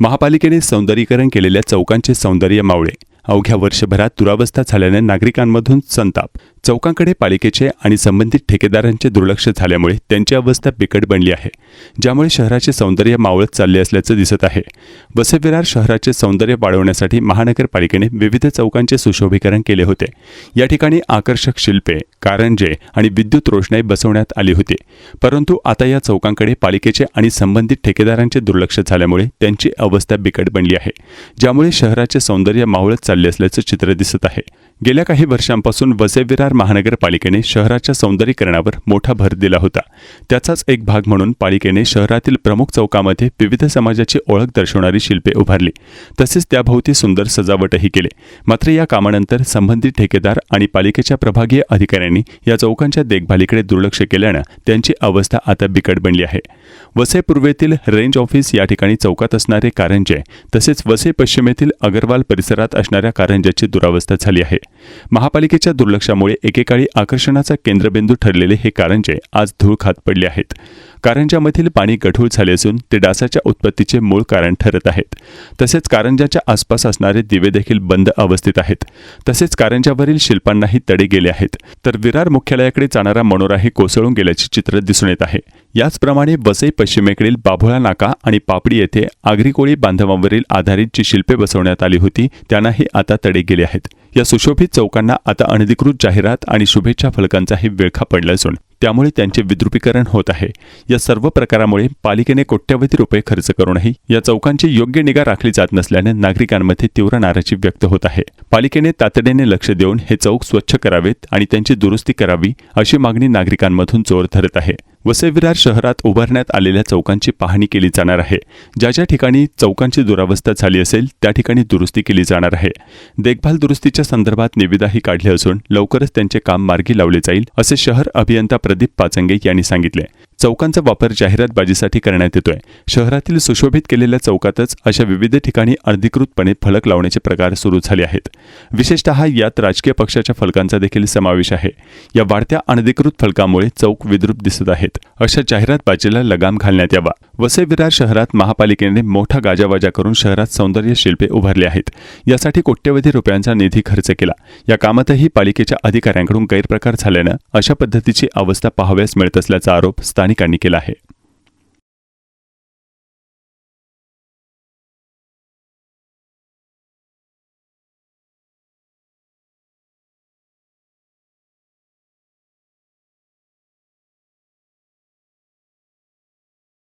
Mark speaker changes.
Speaker 1: महापालिकेने सौंदर्यीकरण केलेल्या चौकांचे सौंदर्य मावळे अवघ्या वर्षभरात दुरावस्था झाल्याने नागरिकांमधून संताप चौकांकडे पालिकेचे आणि संबंधित ठेकेदारांचे दुर्लक्ष झाल्यामुळे त्यांची अवस्था बिकट बनली आहे ज्यामुळे शहराचे सौंदर्य मावळत चालले असल्याचं दिसत आहे. वसविरार शहराचे सौंदर्य वाढवण्यासाठी महानगरपालिकेने विविध चौकांचे सुशोभीकरण केले होते. या ठिकाणी आकर्षक शिल्पे कारंजे आणि विद्युत रोषणाई बसवण्यात आली होती. परंतु आता या चौकांकडे पालिकेचे आणि संबंधित ठेकेदारांचे दुर्लक्ष झाल्यामुळे त्यांची अवस्था बिकट बनली आहे ज्यामुळे शहराचे सौंदर्य मावळत चालले असल्याचं चित्र दिसत आहे. गेल्या काही वर्षांपासून वसईविरार महानगरपालिकेने शहराच्या सौंदर्यीकरणावर मोठा भर दिला होता. त्याचाच एक भाग म्हणून पालिकेने शहरातील प्रमुख चौकामध्ये विविध समाजाची ओळख दर्शवणारी शिल्पे उभारली. तसेच त्याभोवती सुंदर सजावटही केले. मात्र या कामानंतर संबंधित ठेकेदार आणि पालिकेच्या प्रभागीय अधिकाऱ्यांनी या चौकांच्या देखभालीकडे दुर्लक्ष केल्यानं त्यांची अवस्था आता बिकट बनली आहे. वसेपूर्वेतील रेंज ऑफिस या ठिकाणी चौकात असणारे कारंजे तसेच वसे पश्चिमेतील अगरवाल परिसरात असणाऱ्या कारंजाची दुरावस्था झाली आहे. महापालिकेच्या दुर्लक्षामुळे एकेकाळी आकर्षणाचा केंद्रबिंदू ठरलेले हे कारंजे आज धूळ खात पडले आहेत. कारंजामधील पाणी गढूळ झाले असून ते डासाच्या उत्पत्तीचे मूळ कारण ठरत आहेत. तसेच कारंजाच्या आसपास असणारे दिवे देखील बंद अवस्थेत आहेत. तसेच कारंजावरील शिल्पांनाही तडे गेले आहेत. तर विरार मुख्यालयाकडे जाणारा मनोराही कोसळून गेल्याचे चित्र दिसून येत आहे. याचप्रमाणे वसई पश्चिमेकडील बाभोळा नाका आणि पापडी येथे आगरी कोळी बांधवांवरील आधारित जी शिल्पे बसवण्यात आली होती त्यांनाही आता तडे गेले आहेत. या सुशोभित चौकांना आता अनधिकृत जाहिरात आणि शुभेच्छा फलकांचाही विळखा पडला असून त्यामुळे त्यांचे विद्रुपीकरण होत आहे. या सर्व प्रकारामुळे पालिकेने कोट्यवधी रुपये खर्च करूनही या चौकांची योग्य निगा राखली जात नसल्याने नागरिकांमध्ये तीव्र नाराजी व्यक्त होत आहे. पालिकेने तातडीने लक्ष देऊन हे चौक स्वच्छ करावेत आणि त्यांची दुरुस्ती करावी अशी मागणी नागरिकांमधून जोर धरत आहे. वसेविरार शहरात उभारण्यात आलेल्या चौकांची पाहणी केली जाणार आहे. ज्या ज्या ठिकाणी चौकांची दुरावस्था झाली असेल त्या ठिकाणी दुरुस्ती केली जाणार आहे. देखभाल दुरुस्तीच्या संदर्भात निविदाही काढली असून लवकरच त्यांचे काम मार्गी लावले जाईल असे शहर अभियंता प्रदीप पाचंगे यांनी सांगितले. चौकांचा वापर जाहिरातबाजीसाठी करण्यात येतोय. शहरातील सुशोभित केलेल्या चौकातच अशा विविध ठिकाणी अनधिकृतपणे फलक लावण्याचे प्रकार सुरू झाले आहेत. विशेषतः यात राजकीय पक्षाच्या फलकांचा देखील समावेश आहे. या वाढत्या अनधिकृत फलकामुळे चौक विद्रूप दिसत आहेत. अशा जाहिरातबाजीला लगाम घालण्यात यावा. वसई विरार शहरात महापालिकेने मोठा गाजावाजा करून शहरात सौंदर्य शिल्पे उभारली आहेत. यासाठी कोट्यवधी रुपयांचा निधी खर्च केला. या कामातही पालिकेच्या अधिकाऱ्यांकडून गैरप्रकार झाल्यानं अशा पद्धतीची अवस्था पाहाव्यास मिळत असल्याचा आरोप स्थानिक स्थानिकांनी केला आहे